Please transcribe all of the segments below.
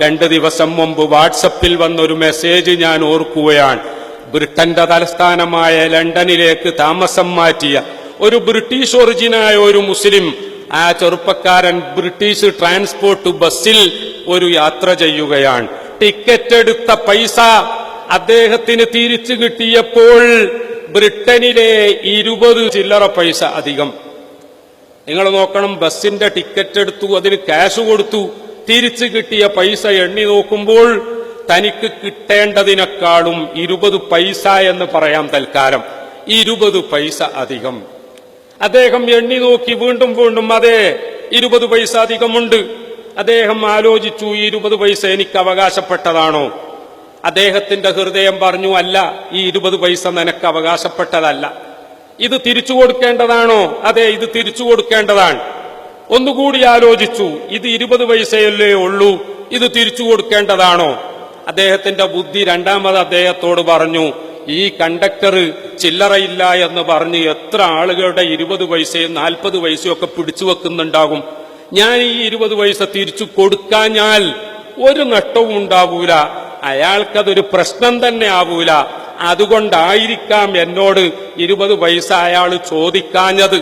രണ്ട് ദിവസം മുമ്പ് വാട്സപ്പിൽ വന്നൊരു മെസ്സേജ് ഞാൻ ഓർക്കുകയാണ്. ബ്രിട്ടന്റെ തലസ്ഥാനമായ ലണ്ടനിലേക്ക് താമസം മാറ്റിയ ഒരു ബ്രിട്ടീഷ് ഒറിജിനായ ഒരു മുസ്ലിം ആ ചെറുപ്പക്കാരൻ ബ്രിട്ടീഷ് ട്രാൻസ്പോർട്ട് ബസ്സിൽ ഒരു യാത്ര ചെയ്യുകയാണ്. ടിക്കറ്റ് എടുത്ത പൈസ അദ്ദേഹത്തിന് തിരിച്ചു കിട്ടിയപ്പോൾ ബ്രിട്ടനിലെ ഇരുപത് ചില്ലറ പൈസ അധികം. നിങ്ങൾ നോക്കണം ബസ്സിന്റെ ടിക്കറ്റ് എടുത്തു അതിന് ക്യാഷ് കൊടുത്തു. തിരിച്ചു കിട്ടിയ പൈസ എണ്ണി നോക്കുമ്പോൾ തനിക്ക് കിട്ടേണ്ടതിനേക്കാളും ഇരുപത് പൈസ എന്ന് പറയാം തൽക്കാലം. ഇരുപത് പൈസ അധികം. അദ്ദേഹം എണ്ണി നോക്കി വീണ്ടും വീണ്ടും അതെ ഇരുപത് പൈസ അധികമുണ്ട്. അദ്ദേഹം ആലോചിച്ചു ഈ ഇരുപത് പൈസ എനിക്ക് അവകാശപ്പെട്ടതാണോ? അദ്ദേഹത്തിന്റെ ഹൃദയം പറഞ്ഞു അല്ല ഈ ഇരുപത് പൈസ നിനക്ക് അവകാശപ്പെട്ടതല്ല. ഇത് തിരിച്ചു കൊടുക്കേണ്ടതാണോ? അതെ ഇത് തിരിച്ചു കൊടുക്കേണ്ടതാണ്. ഒന്നുകൂടി ആലോചിച്ചു ഇത് ഇരുപത് പൈസയല്ലേ ഉള്ളൂ ഇത് തിരിച്ചു കൊടുക്കേണ്ടതാണോ? അദ്ദേഹത്തിന്റെ ബുദ്ധി രണ്ടാമത് അദ്ദേഹത്തോട് പറഞ്ഞു ഈ കണ്ടക്ടർ ചില്ലറയില്ല എന്ന് പറഞ്ഞ് എത്ര ആളുകളുടെ ഇരുപത് പൈസയും നാൽപ്പത് പൈസയും ഒക്കെ പിടിച്ചു വെക്കുന്നുണ്ടാകും. ഞാൻ ഈ ഇരുപത് പൈസ തിരിച്ചു കൊടുക്കാഞ്ഞാൽ ഒരു നഷ്ടവും ഉണ്ടാവൂല. അയാൾക്കതൊരു പ്രശ്നം തന്നെ ആവൂല. അതുകൊണ്ടായിരിക്കാം എന്നോട് ഇരുപത് പൈസ അയാൾ ചോദിക്കാഞ്ഞത്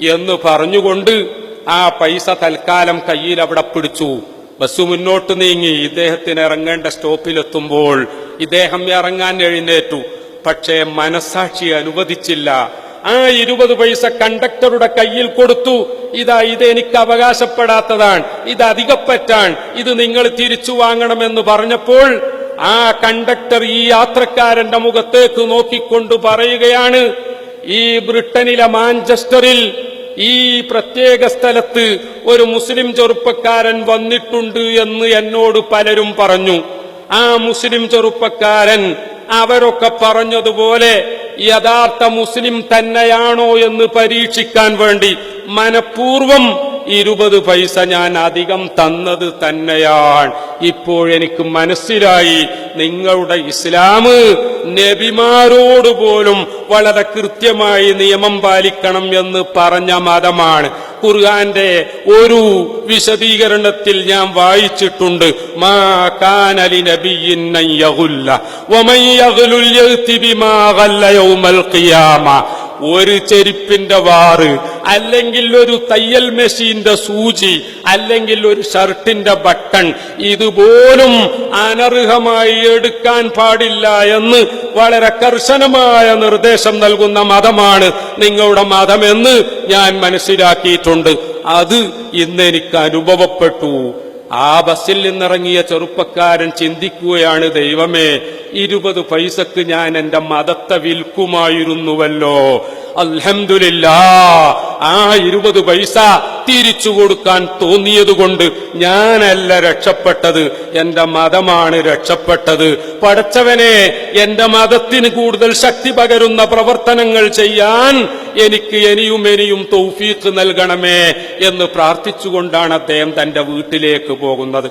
എന്ന് പറഞ്ഞുകൊണ്ട് ആ പൈസ തൽക്കാലം കയ്യിൽ അവിടെ പിടിച്ചു. ബസ് മുന്നോട്ട് നീങ്ങി. ഇദ്ദേഹത്തിന് ഇറങ്ങേണ്ട സ്റ്റോപ്പിലെത്തുമ്പോൾ ഇദ്ദേഹം ഇറങ്ങാൻ എഴുന്നേറ്റു. പക്ഷേ മനസാക്ഷി അനുവദിച്ചില്ല. ആ ഇരുപത് പൈസ കണ്ടക്ടറുടെ കയ്യിൽ കൊടുത്തു. ഇതാ ഇത് എനിക്ക് അവകാശപ്പെടാത്തതാണ്. ഇത് അധികപ്പറ്റാൻ. ഇത് നിങ്ങൾ തിരിച്ചു വാങ്ങണമെന്ന് പറഞ്ഞപ്പോൾ ആ കണ്ടക്ടർ ഈ യാത്രക്കാരന്റെ മുഖത്തേക്ക് നോക്കിക്കൊണ്ട് പറയുകയാണ് ഈ ബ്രിട്ടനിലെ മാഞ്ചസ്റ്ററിൽ ഈ പ്രത്യേക സ്ഥലത്ത് ഒരു മുസ്ലിം ചെറുപ്പക്കാരൻ വന്നിട്ടുണ്ട് എന്ന് എന്നോട് പലരും പറഞ്ഞു. ആ മുസ്ലിം ചെറുപ്പക്കാരൻ അവരൊക്കെ പറഞ്ഞതുപോലെ യഥാർത്ഥ മുസ്ലിം തന്നെയാണോ എന്ന് പരീക്ഷിക്കാൻ വേണ്ടി മനഃപൂർവം ഇരുപത് പൈസ ഞാൻ അധികം തന്നത് തന്നെയാണ്. ഇപ്പോഴെനിക്ക് മനസ്സിലായി നിങ്ങളുടെ ഇസ്ലാം നബിമാരോട് പോലും വളരെ കൃത്യമായി നിയമം പാലിക്കണം എന്ന് പറഞ്ഞ മതമാണ്. ഖുർആന്റെ ഒരു വിശദീകരണത്തിൽ ഞാൻ വായിച്ചിട്ടുണ്ട്. മാ കാനലി നബിയിൻ യഗുല്ല വമൻ യഗ്ലുൽ യഗ്തി ബിമാ ഗല്ല യൗമൽ ഖിയാമ. ഒരു ചെരുപ്പിന്റെ വാറ് അല്ലെങ്കിൽ ഒരു തയ്യൽ മെഷീന്റെ സൂചി അല്ലെങ്കിൽ ഒരു ഷർട്ടിന്റെ ബട്ടൺ. ഇതുപോലും അനർഹമായി എടുക്കാൻ പാടില്ല എന്ന് വളരെ കർശനമായ നിർദ്ദേശം നൽകുന്ന മതമാണ് നിങ്ങളുടെ മതമെന്ന് ഞാൻ മനസ്സിലാക്കിയിട്ടുണ്ട്. അത് ഇന്ന് എനിക്ക് അനുഭവപ്പെട്ടു. ആ ബസ്സിൽ നിന്നിറങ്ങിയ ചെറുപ്പക്കാരൻ ചിന്തിക്കുകയാണ് ദൈവമേ ഇരുപത് പൈസക്ക് ഞാൻ എന്റെ മതത്തെ വിൽക്കുമായിരുന്നുവല്ലോ. അൽഹംദുലില്ലാ ആ ഇരുപത് പൈസ തിരിച്ചു കൊടുക്കാൻ തോന്നിയതുകൊണ്ട് ഞാനല്ല രക്ഷപ്പെട്ടത്. എന്റെ മതമാണ് രക്ഷപ്പെട്ടത്. പടച്ചവനെ എന്റെ മതത്തിന് കൂടുതൽ ശക്തി പകരുന്ന പ്രവർത്തനങ്ങൾ ചെയ്യാൻ എനിക്ക് ഇനിയും ഇനിയും തൗഫീക്ക് നൽകണമേ എന്ന് പ്രാർത്ഥിച്ചുകൊണ്ടാണ് അദ്ദേഹം തന്റെ വീട്ടിലേക്ക് പോകുന്നത്.